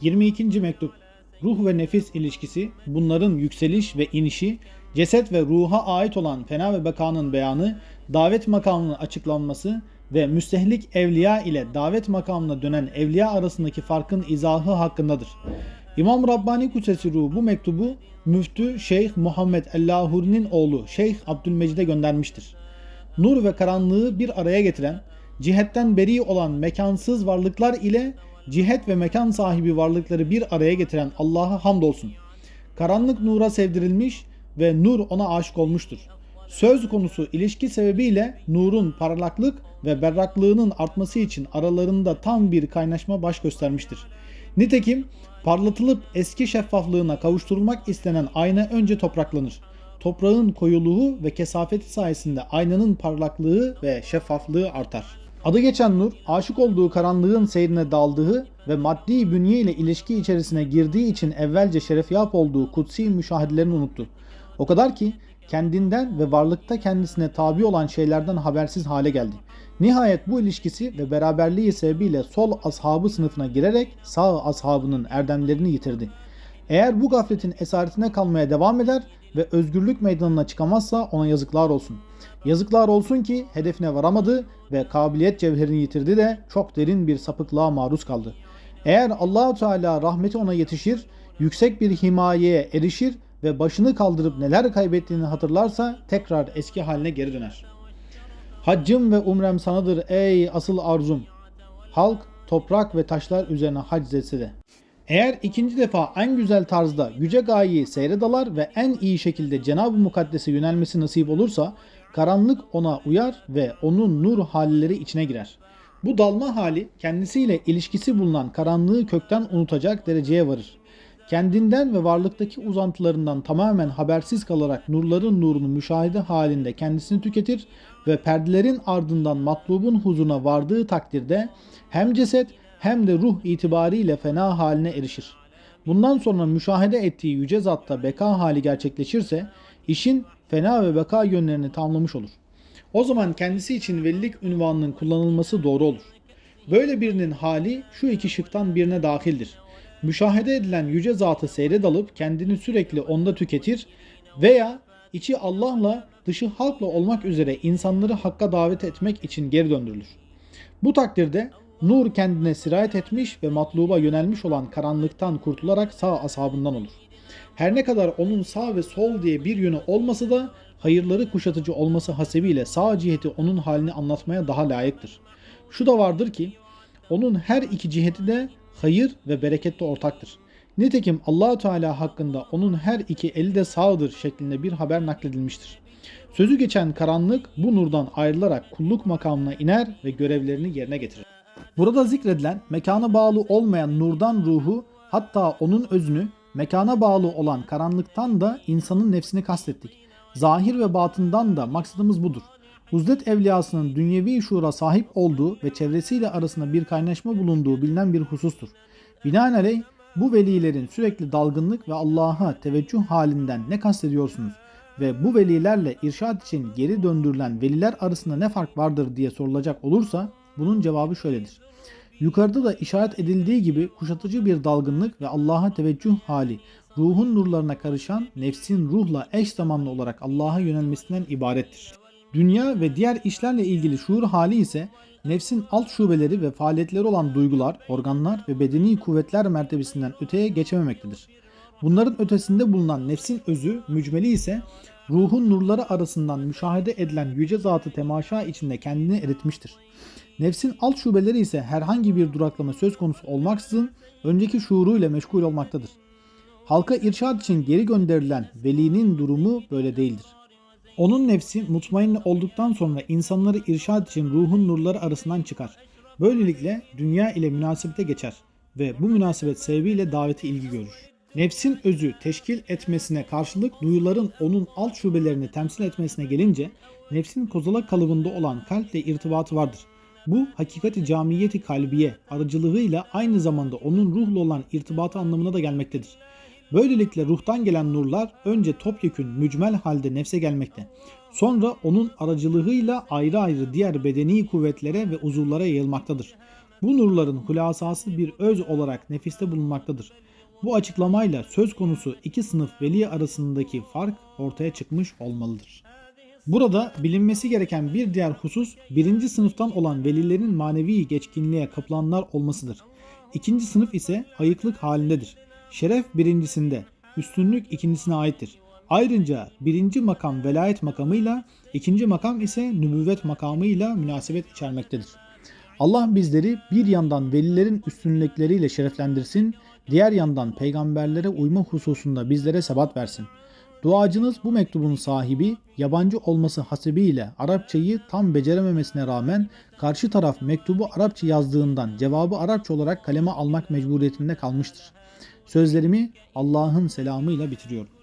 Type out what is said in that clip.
22. mektup Ruh ve nefis ilişkisi, bunların yükseliş ve inişi, ceset ve ruha ait olan fena ve bekanın beyanı, davet makamının açıklanması ve müstehlik evliya ile davet makamına dönen evliya arasındaki farkın izahı hakkındadır. İmam Rabbani Kutsesi Ruh bu mektubu Müftü Şeyh Muhammed Ellahuri'nin oğlu Şeyh Abdülmecid'e göndermiştir. Nur ve karanlığı bir araya getiren, cihetten beri olan mekansız varlıklar ile cihet ve mekan sahibi varlıkları bir araya getiren Allah'a hamdolsun. Karanlık nura sevdirilmiş ve nur ona aşık olmuştur. Söz konusu ilişki sebebiyle nurun parlaklık ve berraklığının artması için aralarında tam bir kaynaşma baş göstermiştir. Nitekim parlatılıp eski şeffaflığına kavuşturulmak istenen ayna önce topraklanır. Toprağın koyuluğu ve kesafeti sayesinde aynanın parlaklığı ve şeffaflığı artar. Adı geçen nur, aşık olduğu karanlığın seyrine daldığı ve maddi bünye ile ilişki içerisine girdiği için evvelce şerefyap olduğu kutsi müşahedelerini unuttu. O kadar ki kendinden ve varlıkta kendisine tabi olan şeylerden habersiz hale geldi. Nihayet bu ilişkisi ve beraberliği sebebiyle sol ashabı sınıfına girerek sağ ashabının erdemlerini yitirdi. Eğer bu gafletin esaretine kalmaya devam eder ve özgürlük meydanına çıkamazsa ona yazıklar olsun. Yazıklar olsun ki hedefine varamadı ve kabiliyet cevherini yitirdi de çok derin bir sapıklığa maruz kaldı. Eğer Allahu Teala rahmeti ona yetişir, yüksek bir himayeye erişir ve başını kaldırıp neler kaybettiğini hatırlarsa tekrar eski haline geri döner. Haccım ve umrem sanadır ey asıl arzum. Halk toprak ve taşlar üzerine hac etse de. Eğer ikinci defa en güzel tarzda yüce gayeyi seyredalar ve en iyi şekilde Cenab-ı Mukaddes'e yönelmesi nasip olursa karanlık ona uyar ve onun nur halleri içine girer. Bu dalma hali kendisiyle ilişkisi bulunan karanlığı kökten unutacak dereceye varır. Kendinden ve varlıktaki uzantılarından tamamen habersiz kalarak nurların nurunu müşahede halinde kendisini tüketir ve perdelerin ardından matlubun huzuruna vardığı takdirde hem ceset hem de ruh itibariyle fena haline erişir. Bundan sonra müşahede ettiği yüce zatta beka hali gerçekleşirse işin fena ve beka yönlerini tamamlamış olur. O zaman kendisi için velilik ünvanının kullanılması doğru olur. Böyle birinin hali şu iki şıktan birine dahildir. Müşahede edilen yüce zatı seyre dalıp kendini sürekli onda tüketir veya içi Allah'la dışı halkla olmak üzere insanları hakka davet etmek için geri döndürülür. Bu takdirde nur kendine sirayet etmiş ve matluba yönelmiş olan karanlıktan kurtularak sağ ashabından olur. Her ne kadar onun sağ ve sol diye bir yönü olmasa da hayırları kuşatıcı olması hasebiyle sağ ciheti onun halini anlatmaya daha layıktır. Şu da vardır ki onun her iki ciheti de hayır ve berekette ortaktır. Nitekim allah Teala hakkında onun her iki eli de sağdır şeklinde bir haber nakledilmiştir. Sözü geçen karanlık bu nurdan ayrılarak kulluk makamına iner ve görevlerini yerine getirir. Burada zikredilen mekana bağlı olmayan nurdan ruhu hatta onun özünü mekana bağlı olan karanlıktan da insanın nefsini kastettik. Zahir ve batından da maksadımız budur. Uzlet evliyasının dünyevi şuura sahip olduğu ve çevresiyle arasında bir kaynaşma bulunduğu bilinen bir husustur. Binaenaleyh bu velilerin sürekli dalgınlık ve Allah'a teveccüh halinden ne kastediyorsunuz? Ve bu velilerle irşad için geri döndürülen veliler arasında ne fark vardır diye sorulacak olursa bunun cevabı şöyledir. Yukarıda da işaret edildiği gibi kuşatıcı bir dalgınlık ve Allah'a teveccüh hali, ruhun nurlarına karışan nefsin ruhla eş zamanlı olarak Allah'a yönelmesinden ibarettir. Dünya ve diğer işlerle ilgili şuur hali ise nefsin alt şubeleri ve faaliyetleri olan duygular, organlar ve bedeni kuvvetler mertebesinden öteye geçememektedir. Bunların ötesinde bulunan nefsin özü, mücmeli ise ruhun nurları arasından müşahede edilen yüce zatı temaşa içinde kendini eritmiştir. Nefsin alt şubeleri ise herhangi bir duraklama söz konusu olmaksızın önceki şuuruyla meşgul olmaktadır. Halka irşad için geri gönderilen velinin durumu böyle değildir. Onun nefsi mutmain olduktan sonra insanları irşad için ruhun nurları arasından çıkar. Böylelikle dünya ile münasebete geçer ve bu münasebet sebebiyle davete ilgi görür. Nefsin özü teşkil etmesine karşılık duyuların onun alt şubelerini temsil etmesine gelince nefsin kozalak kalıbında olan kalple irtibatı vardır. Bu hakikati camiyeti kalbiye aracılığıyla aynı zamanda onun ruhla olan irtibatı anlamına da gelmektedir. Böylelikle ruhtan gelen nurlar önce topyekün mücmel halde nefse gelmekte. Sonra onun aracılığıyla ayrı ayrı diğer bedeni kuvvetlere ve uzuvlara yayılmaktadır. Bu nurların hulasası bir öz olarak nefiste bulunmaktadır. Bu açıklamayla söz konusu iki sınıf veli arasındaki fark ortaya çıkmış olmalıdır. Burada bilinmesi gereken bir diğer husus birinci sınıftan olan velilerin manevi geçkinliğe kapılanlar olmasıdır. İkinci sınıf ise ayıklık halindedir. Şeref birincisinde, üstünlük ikincisine aittir. Ayrıca birinci makam velayet makamıyla, ikinci makam ise nübüvvet makamıyla münasebet içermektedir. Allah bizleri bir yandan velilerin üstünlükleriyle şereflendirsin, diğer yandan peygamberlere uyma hususunda bizlere sebat versin. Duacınız bu mektubun sahibi yabancı olması hasebiyle Arapçayı tam becerememesine rağmen karşı taraf mektubu Arapça yazdığından cevabı Arapça olarak kaleme almak mecburiyetinde kalmıştır. Sözlerimi Allah'ın selamıyla bitiriyorum.